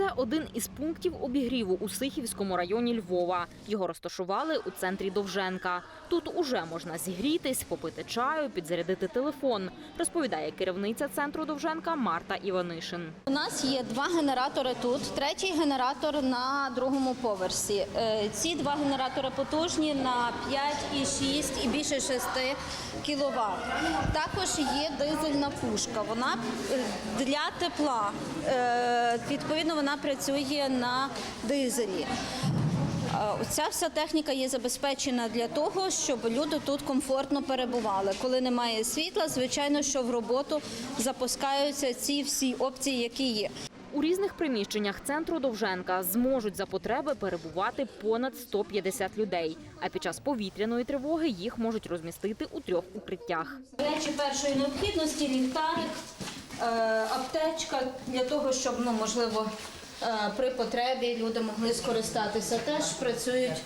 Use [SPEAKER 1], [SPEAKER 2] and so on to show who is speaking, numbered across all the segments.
[SPEAKER 1] Це один із пунктів обігріву у Сихівському районі Львова. Його розташували у центрі Довженка. Тут уже можна зігрітись, попити чаю, підзарядити телефон, розповідає керівниця центру Довженка Марта Іванишин.
[SPEAKER 2] У нас є два генератори тут, третій генератор на другому поверсі. Е, Ці два генератори потужні на 5,6 і більше 6 кВт. Також є дизельна пушка. Вона е, для тепла. Е, Відповідно, вона працює на дизелі. Е, Ця вся техніка є забезпечена для того, щоб люди тут комфортно перебували. Коли немає світла, звичайно, що в роботу запускаються ці всі опції, які є.
[SPEAKER 1] У різних приміщеннях центру Довженка зможуть за потреби перебувати понад 150 людей. А під час повітряної тривоги їх можуть розмістити у трьох укриттях.
[SPEAKER 2] Речі першої необхідності, ліхтарик, аптечка для того, щоб ну можливо. е, При потребі люди могли скористатися. Теж працюють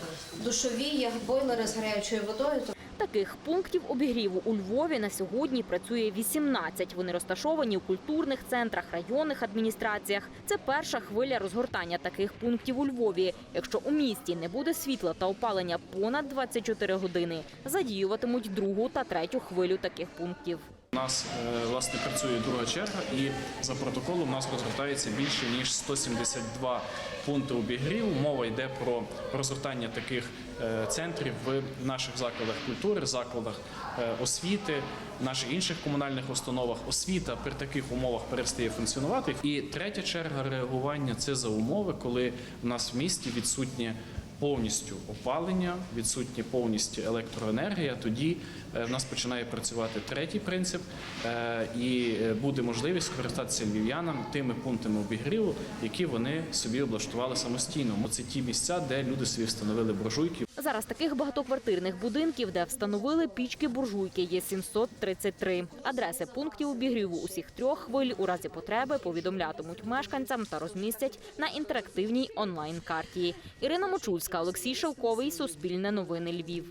[SPEAKER 2] душові, як бойлери з гарячою водою.
[SPEAKER 1] Таких пунктів обігріву у Львові на сьогодні працює 18. Вони розташовані у культурних центрах, районних адміністраціях. Це перша хвиля розгортання таких пунктів у Львові. Якщо у місті не буде світла та опалення понад 24 години, задіюватимуть другу та третю хвилю таких пунктів.
[SPEAKER 3] У нас е, власне працює друга черга, і за протоколом у нас розгортається більше ніж 172 пункти обігріву. Мова йде про розгортання таких е, центрів в наших закладах культури, закладах е, освіти, наших інших комунальних установах. Освіта при таких умовах перестає функціонувати. І третя черга реагування це за умови, коли у нас в місті відсутнє повністю опалення, відсутня повністю електроенергія, тоді е, в нас починає працювати третій принцип, е, і е, буде можливість скористатися львів'янам тими пунктами обігріву, які вони собі облаштували самостійно. Це ті місця, де люди собі встановили буржуйки.
[SPEAKER 1] Зараз таких багатоквартирних будинків, де встановили пічки буржуйки, є 733. Адреси пунктів обігріву усіх трьох хвиль у разі потреби повідомлятимуть мешканцям та розмістять на інтерактивній онлайн-карті. Ірина Мочульська, Олексій Шевковий, Суспільне новини Львів.